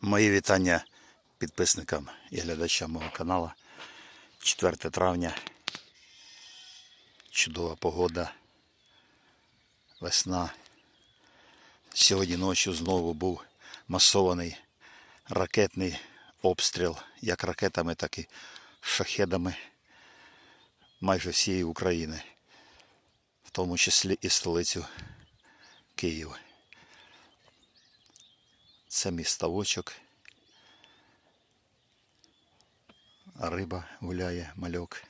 Мої вітання підписникам і глядачам мого каналу. 4 травня. Чудова погода. Весна. Сьогодні ночі знову був масований ракетний обстріл, як ракетами, так і шахедами майже всієї України, в тому числі і столицю Київ. Це мій ставочок. Риба гуляє, мальок.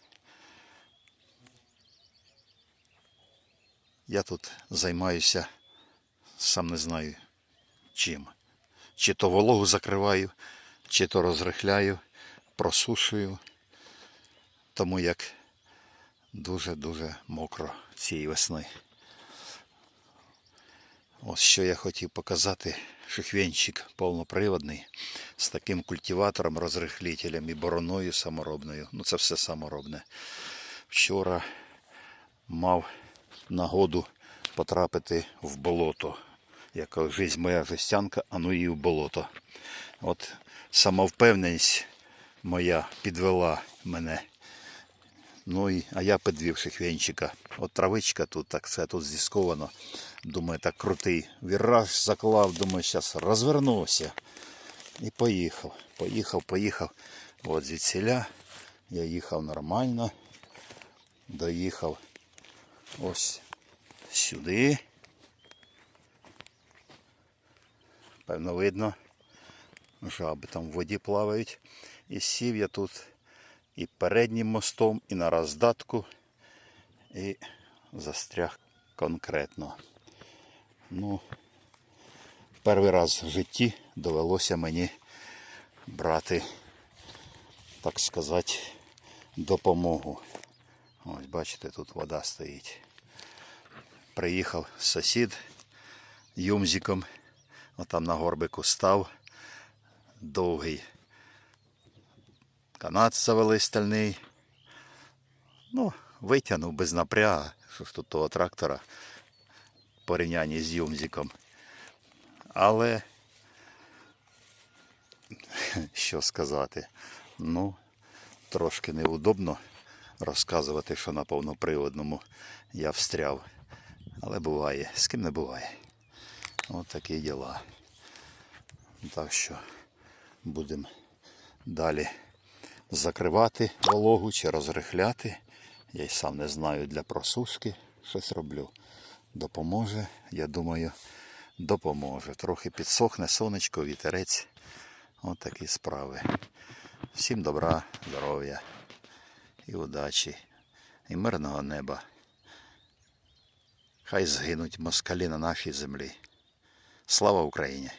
Я тут займаюся, сам не знаю чим. Чи то вологу закриваю, чи то розрихляю, просушую. Тому як дуже-дуже мокро цієї весни. Ось що я хотів показати. Шихвенчик повноприводний з таким культиватором, розрихлителем і бороною саморобною. Ну це все саморобне. Вчора мав нагоду потрапити в болото. Яка жизнь моя жестянка, а ну і в болото. От самовпевненість моя підвела мене. Ну і, а я підвів шихвенчика. От травичка тут, так це тут здісковано. Думаю, так крутий. Віраж заклав, думаю, зараз розвернувся. І поїхав. Поїхав, поїхав. От звідсіля. Я їхав нормально. Доїхав ось сюди. Певно, видно. Жаби там в воді плавають. І сів я тут І переднім мостом, і на роздатку, і застряг конкретно. Ну, перший раз в житті довелося мені брати, так сказати, допомогу. Ось бачите, тут вода стоїть. Приїхав сусід юмзиком, отам на горбику став, довгий канат завели стальний. Ну, витягнув без напряга, що ж тут того трактора порівнянні з юмзиком. Але що сказати, ну, трошки неудобно розказувати, що на повноприводному я встряв. Але буває, з ким не буває. От такі діла. Так що будемо далі закривати вологу чи розрихляти. Я й сам не знаю для просушки щось роблю. Допоможе, я думаю, допоможе. Трохи підсохне сонечко, вітерець. От такі справи. Всім добра, здоров'я і удачі, і мирного неба. Хай згинуть москалі на нашій землі. Слава Україні!